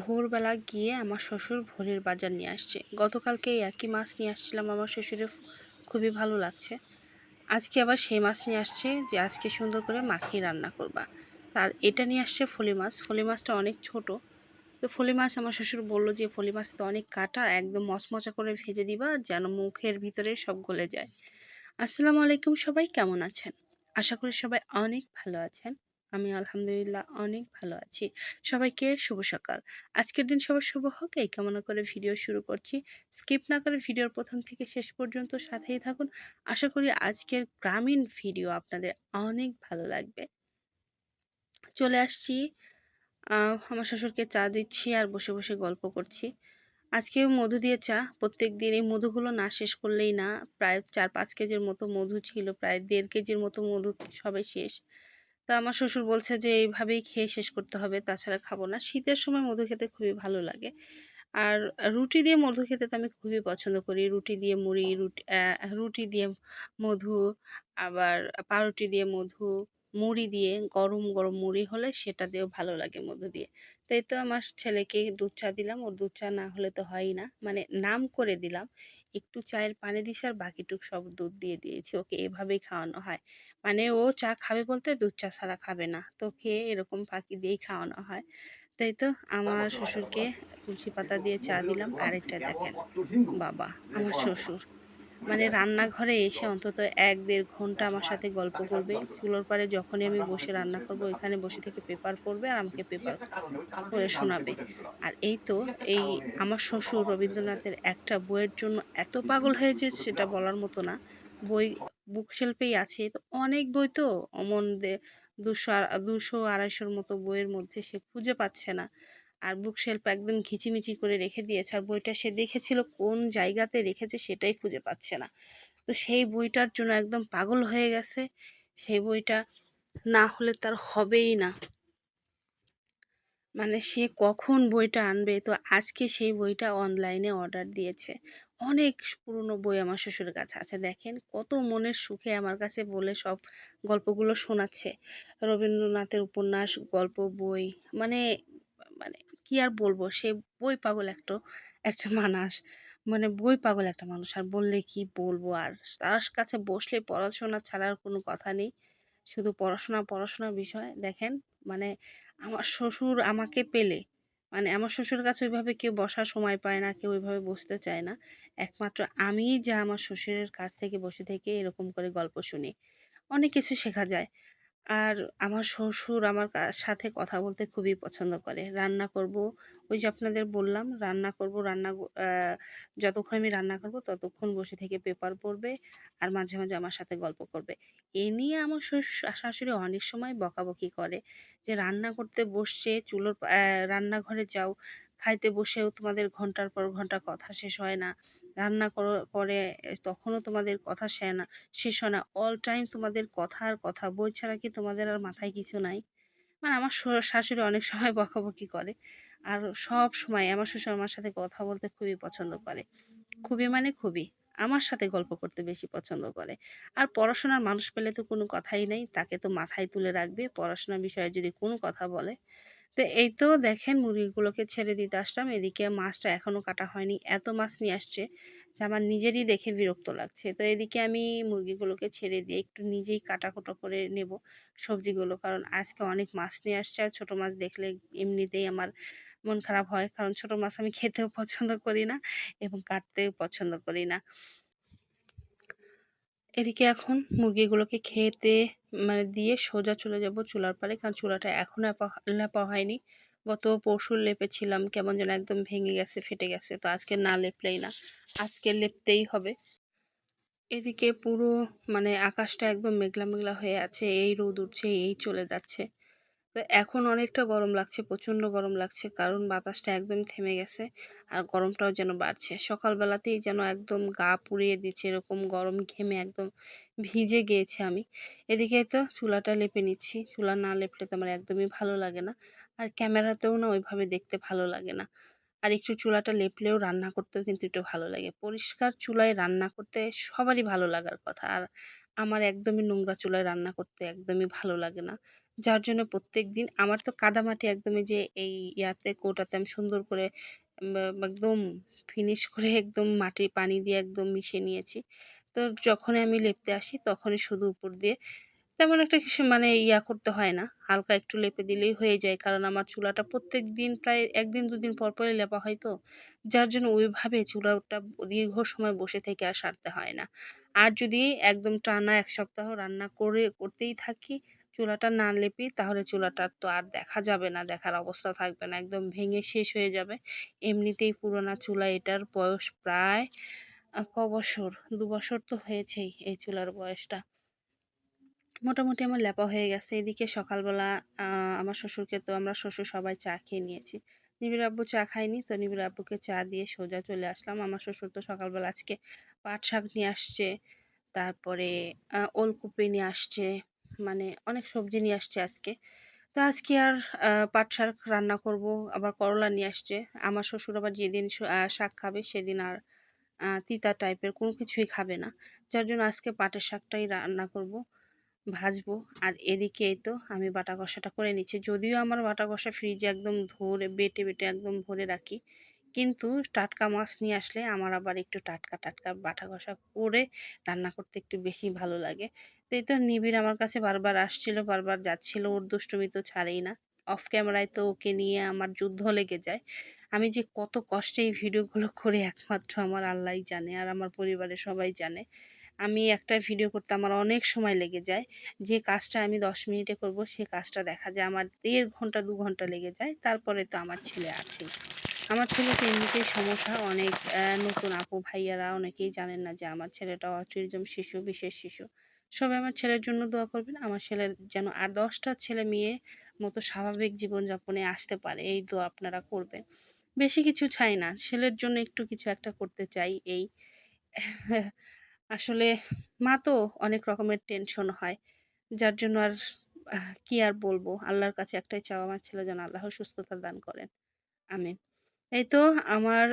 ভোরবেলা গিয়ে আমার শ্বশুর ভোরের বাজার নিয়ে আসছে। গতকালকে এই একই মাছ নিয়ে আসছিলাম, আমার শ্বশুরের খুবই ভালো লাগছে। আজকে আবার সেই মাছ নিয়ে আসছে যে আজকে সুন্দর করে মাখিয়ে রান্না করবা। তার এটা নিয়ে আসছে ফলি মাছ। ফলি মাছটা অনেক ছোট। তো ফলি মাছ আমার শ্বশুর বলল যে ফলি মাছ তো অনেক কাটা, একদম মচমচা করে ভেজে দিবা যেন মুখের ভিতরে সব গলে যায়। আসসালামু আলাইকুম সবাই, কেমন আছেন? আশা করি সবাই অনেক ভালো আছেন। আমি আলহামদুলিল্লাহ অনেক ভালো আছি। সবাইকে শুভ সকাল। আজকের দিন সবার শুভ হোক, এই কামনা করে ভিডিও শুরু করছি। স্কিপ না করে ভিডিওর প্রথম থেকে শেষ পর্যন্ত সাথেই থাকুন। আশা করি আজকের গ্রামীণ ভিডিও আপনাদের অনেক ভালো লাগবে। চলে আসছি। আমার শ্বশুরকে চা দিচ্ছি আর বসে বসে গল্প করছি। আজকেও মধু দিয়ে চা। প্রত্যেক দিন এই মধুগুলো না শেষ করলেই না, প্রায় চার পাঁচ কেজির মতো মধু ছিল, প্রায় দেড় কেজির মতো মধু সবাই শেষ। তা আমার শ্বশুর বলছে যে, এইভাবেই খেয়ে শেষ করতে হবে, তাছাড়া খাব না। শীতের সময় মধু খেতে খুবই ভালো লাগে। আর রুটি দিয়ে মধু খেতে তো আমি খুবই পছন্দ করি। রুটি দিয়ে মুড়ি, রুটি রুটি দিয়ে মধু, আবার পাউরুটি দিয়ে মধু, মুড়ি দিয়ে গরম গরম মুড়ি হলে সেটা দিয়েও ভালো লাগে মধু দিয়ে। তাই তো আমার ছেলেকে দুধ চা দিলাম। ওর দুধ চা না হলে তো হয়ই না। মানে নাম করে দিলাম। একটু চায়ের পানি দিস আর বাকিটুক সব দুধ দিয়ে দিয়েছি। ওকে এভাবেই খাওয়ানো হয়। মানে ও চা খাবে বলতে দুধ চা ছাড়া খাবে না। তো খেয়ে এরকম ফাঁকি দিয়েই খাওয়ানো হয়। তাই তো আমার শ্বশুরকে তুলসী পাতা দিয়ে চা দিলাম। আরেকটা দেখেন। বাবা আমার শ্বশুর। মানে রান্নাঘরে এসে অন্তত এক দেড় ঘণ্টা আমার সাথে গল্প করবে। চুলোর পারে যখনই আমি বসে রান্না করব এখানে বসে থেকে পেপার পড়বে আর আমাকে পেপার করে শোনাবে। আর এই তো এই আমার শ্বশুর রবীন্দ্রনাথের একটা বইয়ের জন্য এত পাগল হয়েছে সেটা বলার মতো না। বই বুক শেলফেই আছে, তো অনেক বই তো অমন দুশো দুশো আড়াইশোর মতো বইয়ের মধ্যে সে খুঁজে পাচ্ছে না। আর বুক শেলফ একদম ঘিচিমিচি করে রেখে দিয়েছে। আর বইটা সে দেখেছিল কোন জায়গাতে রেখেছে সেটাই খুঁজে পাচ্ছে না। তো সেই বইটার জন্য একদম পাগল হয়ে গেছে। সেই বইটা না হলে তার হবেই না। মানে সে কখন বইটা আনবে? তো আজকে সেই বইটা অনলাইনে অর্ডার দিয়েছে। অনেক পুরনো বই আমার শ্বশুরের কাছে আছে। দেখেন কত মনের সুখে আমার কাছে বলে সব গল্পগুলো শোনাচ্ছে। রবীন্দ্রনাথের উপন্যাস, গল্প, বই মানে মানে কি আর বলব? সে বই পাগল একটা একটা মানুষ। মানে বই পাগল একটা মানুষ। আর বললে কি বলব? আর তার কাছে বসলে পড়াশোনা ছাড়ার কোনো কথা নেই। শুধু পড়াশোনা পড়াশোনার বিষয়। দেখেন মানে আমার শ্বশুর আমাকে পেলে মানে আমার শ্বশুরের কাছে ওইভাবে কেউ বসার সময় পায় না, কেউ ওইভাবে বসতে চায় না। একমাত্র আমিই যা আমার শ্বশুরের কাছ থেকে বসে থেকে এরকম করে গল্প শুনি। অনেক কিছু শেখা যায়। আর আমার শ্বশুর আমার সাথে কথা বলতে খুবই পছন্দ করে। রান্না করব, ওই যে আপনাদের বললাম, রান্না করব, রান্না যতক্ষণ আমি রান্না করব ততক্ষণ বসে থেকে পেপার পড়বে আর মাঝে মাঝে আমার সাথে গল্প করবে। এ নিয়ে আমার শ্বশুর শাশুড়ি অনেক সময় বকাবকি করে যে রান্না করতে বসছে, চুলোর রান্নাঘরে যাও, খাইতে বসেও তোমাদের ঘণ্টার পর ঘণ্টা কথা শেষ হয় না। রান্না করে তখনও তোমাদের কথা সে না, শেষ হয় না। অল টাইম তোমাদের কথা আর কথা বই ছাড়া কি তোমাদের আর মাথায় কিছু নাই? মানে আমার শাশুড়ি অনেক সময় বকাবকি করে আর সব সময় আমার শ্বশুর আমার সাথে কথা বলতে খুবই পছন্দ করে। খুবই মানে খুবই। আমার সাথে গল্প করতে বেশি পছন্দ করে। আর পড়াশোনার মানুষ পেলে তো কোনো কথাই নেই, তাকে তো মাথায় তুলে রাখবে। পড়াশোনার বিষয়ে যদি কোনো কথা বলে তো এই তো দেখেন মুরগিগুলোকে ছেড়ে দিতে আসলাম। এদিকে মাছটা এখনও কাটা হয়নি, এত মাছ নিয়ে আসছে যে আমার নিজেরই দেখে বিরক্ত লাগছে। তো এদিকে আমি মুরগিগুলোকে ছেড়ে দিয়ে একটু নিজেই কাটা কুটো করে নেব সবজিগুলো, কারণ আজকে অনেক মাছ নিয়ে আসছে আর ছোটো মাছ দেখলে এমনিতেই আমার মন খারাপ হয়, কারণ ছোটো মাছ আমি খেতেও পছন্দ করি না এবং কাটতেও পছন্দ করি না। এদিকে এখন মুরগিগুলোকে খেতে মানে দিয়ে সোজা চলে যাব চুলার পারে কারণ চুলাটা এখনও লেপা হয়নি। গত পরশু লেপেছিলাম, কেমন যেন একদম ভেঙে গেছে, ফেটে গেছে, তো আজকে না লেপলেই না, আজকে লেপতেই হবে। এদিকে পুরো মানে আকাশটা একদম মেঘলা মেঘলা হয়ে আছে, এই রোদ উঠছে, এই চলে যাচ্ছে। তো এখন অনেকটা গরম লাগছে, প্রচণ্ড গরম লাগছে। কারণ বাতাসটা একদম থেমে গেছে আর গরমটাও যেন বাড়ছে। সকালবেলাতেই যেন একদম গা পুড়িয়ে দিচ্ছে, এরকম গরম ঘেমে একদম ভিজে গিয়েছে আমি। এদিকে তো চুলাটা লেপে নিচ্ছি, চুলা না লেপলে তো আমার একদমই ভালো লাগে না। আর ক্যামেরাতেও না ওইভাবে দেখতে ভালো লাগে না। আর একটু চুলাটা লেপলেও রান্না করতেও কিন্তু একটু ভালো লাগে। পরিষ্কার চুলায় রান্না করতে সবারই ভালো লাগার কথা। আর আমার একদমই নোংরা চুলায় রান্না করতে একদমই ভালো লাগে না। যার জন্য প্রত্যেক দিন আমার তো কাদামাটি একদমই যে এই ইয়াতে, কৌটাতে আমি সুন্দর করে একদম ফিনিশ করে একদম মাটি পানি দিয়ে একদম মিশিয়ে নিয়েছি। তো যখনই আমি লেপতে আসি তখনই শুধু উপর দিয়ে তেমন একটা কিছু মানে ইয়া করতে হয় না। হালকা একটু লেপে দিলেই হয়ে যায়। কারণ আমার চুলাটা প্রত্যেক দিন প্রায় একদিন দুদিন পর পরই লেপা হয় তো। যার জন্য ওইভাবে চুলাটা দীর্ঘ সময় বসে থেকে আর সারতে হয় না। আর যদি একদম টানা এক সপ্তাহ রান্না করে করতেই থাকি, চুলাটা না লেপি তাহলে চুলাটা তো আর দেখা যাবে না, দেখার অবস্থা থাকবে না। একদম ভেঙে শেষ হয়ে যাবে। এমনিতেই পুরোনো চুলা এটার বয়স প্রায় ক বছর? ২ বছর তো হয়েছেই এই চুলার বয়সটা। মোটামুটি আমার লেপা হয়ে গেছে। এদিকে সকালবেলা আমার শ্বশুরকে তো আমরা শ্বশুর সবাই চা খেয়ে নিয়েছি। নিবিড় আব্বু চা খায়নি, তো নিবিড় আব্বুকে চা দিয়ে সোজা চলে আসলাম। আমার শ্বশুর তো সকালবেলা আজকে পাট শাক নিয়ে আসছে। তারপরে ওলকপি নিয়ে আসছে। মানে অনেক সবজি নিয়ে আসছে আজকে। তো আজকে আর পাট শাক রান্না করব। আবার করলা নিয়ে আসছে। আমার শ্বশুর আবার যেদিন শাক খাবে সেদিন আর তিতা টাইপের কোনো কিছুই খাবে না। যার জন্য আজকে পাটের শাকটাই রান্না করব। ভাজবো। আর এদিকে তো আমি বাটা কষাটা করে নিচ্ছি। যদিও আমার বাটা কষা ফ্রিজে একদম ধরে, বেটে বেটে একদম ভরে রাখি। কিন্তু টাটকা মাছ নিয়ে আসলে আমার আবার একটু টাটকা টাটকা বাটা কষা করে রান্না করতে একটু বেশি ভালো লাগে। তো এই তো নিবিড় আমার কাছে বারবার আসছিল, বারবার যাচ্ছিল, ওর দুষ্টুমি তো ছাড়েই না। অফ ক্যামেরায় তো ওকে নিয়ে আমার যুদ্ধ লেগে যায়। আমি যে কত কষ্টে এই ভিডিওগুলো করে একমাত্র আমার আল্লাহই জানে আর আমার পরিবারের সবাই জানে। আমি একটা ভিডিও করতে আমার অনেক সময় লেগে যায়। যে কাজটা আমি দশ মিনিটে করব, সে কাজটা দেখা যায় আমার দেড় ঘণ্টা, দু ঘণ্টা লেগে যায়। তারপরে তো আমার ছেলে আছেই। আমার ছেলেকে এমনিতেই সমস্যা অনেক নতুন আপু ভাইয়ারা অনেকেই জানেন না যে আমার ছেলেটা অটিজম শিশু, বিশেষ শিশু। সবাই আমার ছেলের জন্য দোয়া করবেন। আমার ছেলের যেন আর দশটা ছেলে মেয়ে মতো স্বাভাবিক জীবনযাপনে আসতে পারে, এই দোয়া আপনারা করবেন। বেশি কিছু চাই না। ছেলের জন্য একটু কিছু একটা করতে চাই এই আসলে মা তো অনেক রকমের টেনশন হয়। যার জন্য আর কি আর বলব? আল্লাহর কাছে একটাই চাওয়া আমার ছেলে যেন আল্লাহ সুস্থতা দান করেন। আমিন। এই তো আমার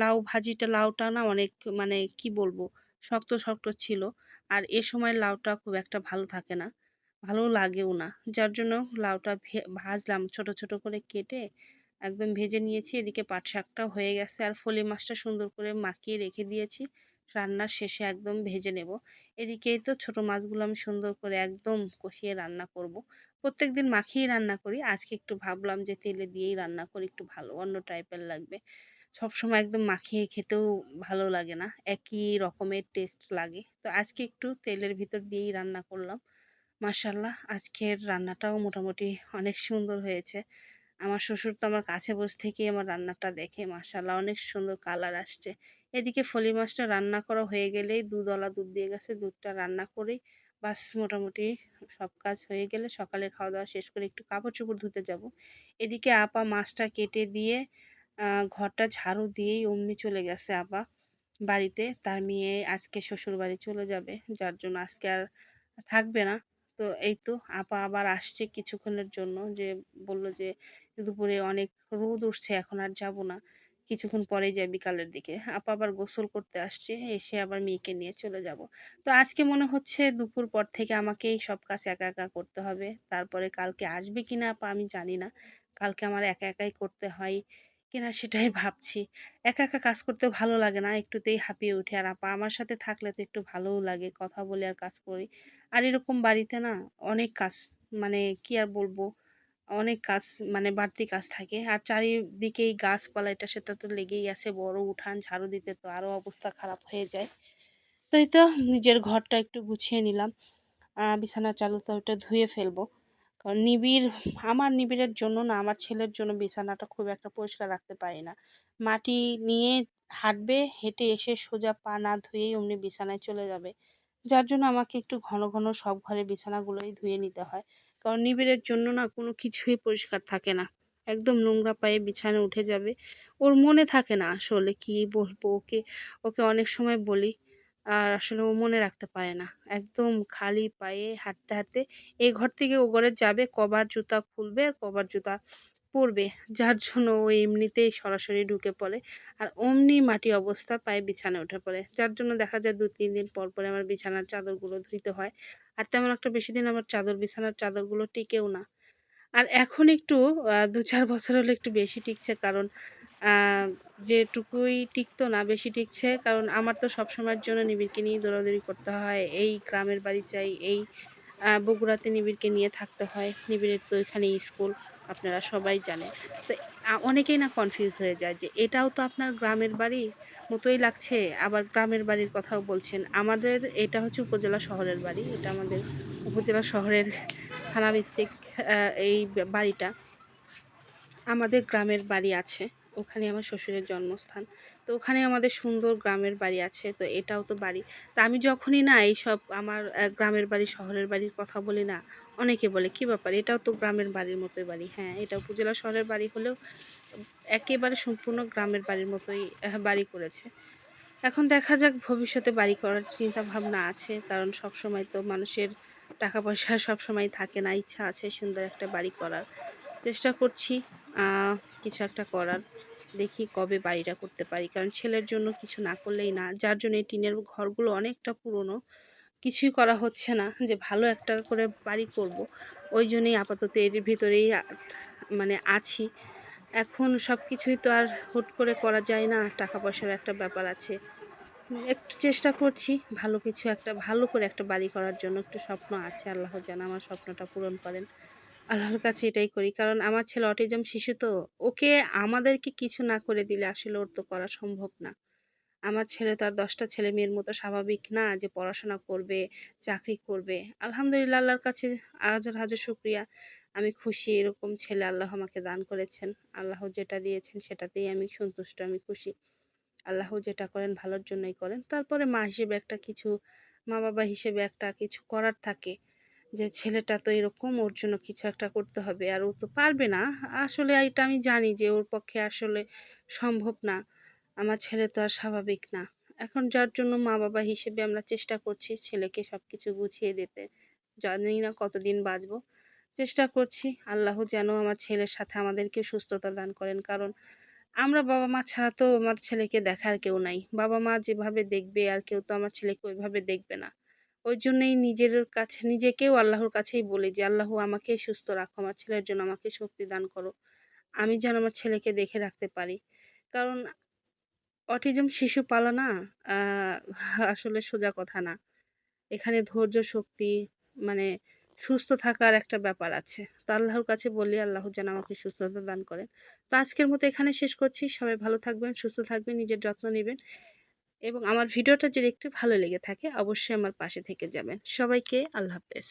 লাউ ভাজিটা লাউটা না অনেক মানে কি বলব? শক্ত, শক্ত ছিল। আর এ সময় লাউটা খুব একটা ভালো থাকে না। ভালো লাগেও না। যার জন্য লাউটা ভাজলাম ছোট, ছোট করে কেটে একদম ভেজে নিয়েছি। এদিকে পাট শাকটা হয়ে গেছে। আর ফলি মাছটা সুন্দর করে মাখিয়ে রেখে দিয়েছি। রান্নার শেষে একদম ভেজে নেব। এদিকেই তো ছোট মাছগুলো আমি সুন্দর করে একদম কষিয়ে রান্না করব। প্রত্যেক দিন মাখিয়েই রান্না করি। আজকে একটু ভাবলাম যে তেলে দিয়েই রান্না করি, একটু ভালো অন্য টাইপের লাগবে। সবসময় একদম মাখিয়ে খেতেও ভালো লাগে না, একই রকমের টেস্ট লাগে। তো আজকে একটু তেলের ভিতর দিয়েই রান্না করলাম। মাসাল্লাহ আজকের রান্নাটাও মোটামুটি অনেক সুন্দর হয়েছে। আমার শ্বশুর তো আমার কাছে বসে থেকেই আমার রান্নাটা দেখে মাসাল্লাহ অনেক সুন্দর কালার আসছে। এদিকে ফলি মাছটা রান্না করা হয়ে গেলেই দুধওয়ালা দুধ দিয়ে গেছে, দুধটা রান্না করেই বাস মোটামুটি সব কাজ হয়ে গেলে সকালে খাওয়া দাওয়া শেষ করে একটু কাপড় চোপড় ধুতে যাব। এদিকে আপা মাছটা কেটে দিয়ে ঘরটা ঝাড়ু দিয়েই অমনি চলে গেছে আপা বাড়িতে। তার মেয়ে আজকে শ্বশুর বাড়ি চলে যাবে, যার জন্য আজকে আর থাকবে না। তো এই তো আপা আবার আসছে কিছুক্ষণের জন্য যে বলল যে দুপুরে অনেক রোদ উঠছে, এখন আর যাব না। কিছুক্ষণ পরেই যাই বিকালের দিকে। আপা আবার গোসল করতে আসছে, এসে আবার মেয়েকে নিয়ে চলে যাব। তো আজকে মনে হচ্ছে দুপুর পর থেকে আমাকেই সব কাজ একা একা করতে হবে। তারপরে কালকে আসবে কিনা আপা আমি জানি না। কালকে আমার একা একাই করতে হয় কিনা সেটাই ভাবছি। একা একা কাজ করতে ভালো লাগে না, একটুতেই হাঁপিয়ে উঠে। আর আপা আমার সাথে থাকলে তো একটু ভালোও লাগে, কথা বলে আর কাজ করি। আর এরকম বাড়িতে না অনেক কাজ মানে কি আর বলব? অনেক কাজ মানে বাড়তি কাজ থাকে। আর চারিদিকেই গাছপালা, এটা সেটা তো লেগেই আছে। বড় উঠান, ঝাড়ু দিতে তো আরও অবস্থা খারাপ হয়ে যায়। তাই তো নিজের ঘরটা একটু গুছিয়ে নিলাম। বিছানার চালুটা ওটা ধুয়ে ফেলব। কারণ নিবিড়, আমার নিবিড়ের জন্য না, আমার ছেলের জন্য বিছানাটা খুব একটা পরিষ্কার রাখতে পারি না। মাটি নিয়ে হাঁটবে, হেঁটে এসে সোজা পা না ধুয়েই অমনি বিছানায় চলে যাবে। যার জন্য আমাকে একটু ঘন ঘন সব ঘরের বিছানাগুলোই ধুয়ে নিতে হয়। কারণ নিবিড়ের জন্য না কোনো কিছুই পরিষ্কার থাকে না। একদম নোংরা পায়ে বিছানে উঠে যাবে। ওর মনে থাকে না আসলে কি বলব ওকে ওকে অনেক সময় বলি আর আসলে ও মনে রাখতে পারে না। একদম খালি পায়ে হাঁটতে হাঁটতে এই ঘর থেকে ও ঘরে যাবে কবার জুতা খুলবে আর কবার জুতা পড়বে, যার জন্য ও এমনিতেই সরাসরি ঢুকে পড়ে। আর অমনি মাটি অবস্থা পায়ে বিছানায় উঠে পড়ে, যার জন্য দেখা যায় দু, তিন দিন পর পরে আমার বিছানার চাদরগুলো ধুইতে হয়। আর তেমন একটা বেশি দিন আমার চাদর, বিছানার চাদরগুলো টিকেও না। আর এখন একটু দু, চার বছর হলে একটু বেশি টিকছে কারণ যেটুকুই টিকতো না বেশি টিকছে। কারণ আমার তো সবসময়ের জন্য নিবিড়কে নিয়ে দৌড়াদৌড়ি করতে হয়। এই গ্রামের বাড়ি চাই, এই বগুড়াতে নিবিড়কে নিয়ে থাকতে হয়। নিবিড়ের তো এখানে স্কুল। আপনারা সবাই জানেন। তো অনেকেই না কনফিউজ হয়ে যায় যে, এটাও তো আপনার গ্রামের বাড়ি মতোই লাগছে, আবার গ্রামের বাড়ির কথাও বলছেন। আমাদের এটা হচ্ছে উপজেলা শহরের বাড়ি, এটা আমাদের উপজেলা শহরের থানাভিত্তিক এই বাড়িটা আমাদের গ্রামের বাড়ি আছে। ওখানে আমার শ্বশুরের জন্মস্থান। তো ওখানে আমাদের সুন্দর গ্রামের বাড়ি আছে, তো এটাও তো বাড়ি। তা আমি যখনই না এইসব আমার গ্রামের বাড়ি, শহরের বাড়ির কথা বলি না, অনেকে বলে, কি ব্যাপার? এটাও তো গ্রামের বাড়ির মতোই বাড়ি। হ্যাঁ এটা উপজেলা শহরের বাড়ি হলেও একেবারে সম্পূর্ণ গ্রামের বাড়ির মতোই বাড়ি করেছে। এখন দেখা যাক ভবিষ্যতে বাড়ি করার চিন্তা ভাবনা আছে, কারণ সব সময় তো মানুষের টাকা পয়সা সব সময় থাকে না, ইচ্ছা আছে সুন্দর একটা বাড়ি করার। চেষ্টা করছি কিছু একটা করার। দেখি কবে বাড়িটা করতে পারি। কারণ ছেলের জন্য কিছু না করলেই না। যার জন্য এই টিনের ঘরগুলো অনেকটা পুরনো। কিছুই করা হচ্ছে না যে ভালো একটা করে বাড়ি করব। ওই জন্যই আপাতত এর ভিতরেই মানে আছি। এখন সব কিছুই তো আর হুট করে করা যায় না। টাকা পয়সার একটা ব্যাপার আছে। একটু চেষ্টা করছি ভালো কিছু একটা, ভালো করে একটা বাড়ি করার জন্য। একটু স্বপ্ন আছে, আল্লাহ যেন আমার স্বপ্নটা পূরণ করেন। আল্লাহর কাছে এটাই করি। কারণ আমার ছেলে অটিজম শিশু তো, ওকে আমাদেরকে কিছু না করে দিলে আসলে ওর তো করা সম্ভব না। আমার ছেলে তো আর দশটা ছেলে মেয়ের মতো স্বাভাবিক না যে পড়াশোনা করবে, চাকরি করবে। আলহামদুলিল্লাহ আল্লাহর কাছে হাজার হাজার শুক্রিয়া। আমি খুশি এরকম ছেলে আল্লাহ আমাকে দান করেছেন। আল্লাহ যেটা দিয়েছেন সেটাতেই আমি সন্তুষ্ট, আমি খুশি। আল্লাহ যেটা করেন ভালোর জন্যই করেন। তারপরে মা হিসেবে একটা কিছু মা বাবা হিসেবে একটা কিছু করার থাকে। যে ছেলেটা তো এরকম, ওর জন্য কিছু একটা করতে হবে। আর ও তো পারবে না। আসলে এটা আমি জানি যে ওর পক্ষে আসলে সম্ভব না। আমার ছেলে তো আর স্বাভাবিক না। এখন যার জন্য মা বাবা হিসেবে আমরা চেষ্টা করছি ছেলেকে সব কিছু গুছিয়ে দিতে। জানি না কতদিন বাঁচবো। চেষ্টা করছি। আল্লাহ যেন আমার ছেলের সাথে আমাদেরকে সুস্থতা দান করেন। কারণ আমরা বাবা মা ছাড়া তো আমার ছেলেকে দেখার কেউ নাই। বাবা মা যেভাবে দেখবে আর কেউ তো আমার ছেলেকে ওইভাবে দেখবে না। ওই জন্যই নিজের কাছে, নিজেকেও আল্লাহর কাছেই বলি যে, আল্লাহ আমাকে সুস্থ রাখো। আমার ছেলের জন্য আমাকে শক্তি দান করো। আমি যেন আমার ছেলেকে দেখে রাখতে পারি। কারণ অটিজম শিশু পালা না আসলে সোজা কথা না। এখানে ধৈর্য, শক্তি মানে সুস্থ থাকার একটা ব্যাপার আছে। তো আল্লাহর কাছে বলি, আল্লাহ যেন আমাকে সুস্থতা দান করেন। তো আজকের মতো এখানে শেষ করছি। সবাই ভালো থাকবেন, সুস্থ থাকবেন, নিজের যত্ন নেবেন। এবং আমার ভিডিওটা যদি একটু ভালো লেগে থাকে, অবশ্যই আমার পাশে থেকে যাবেন। সবাইকে আল্লাহ হাফেজ।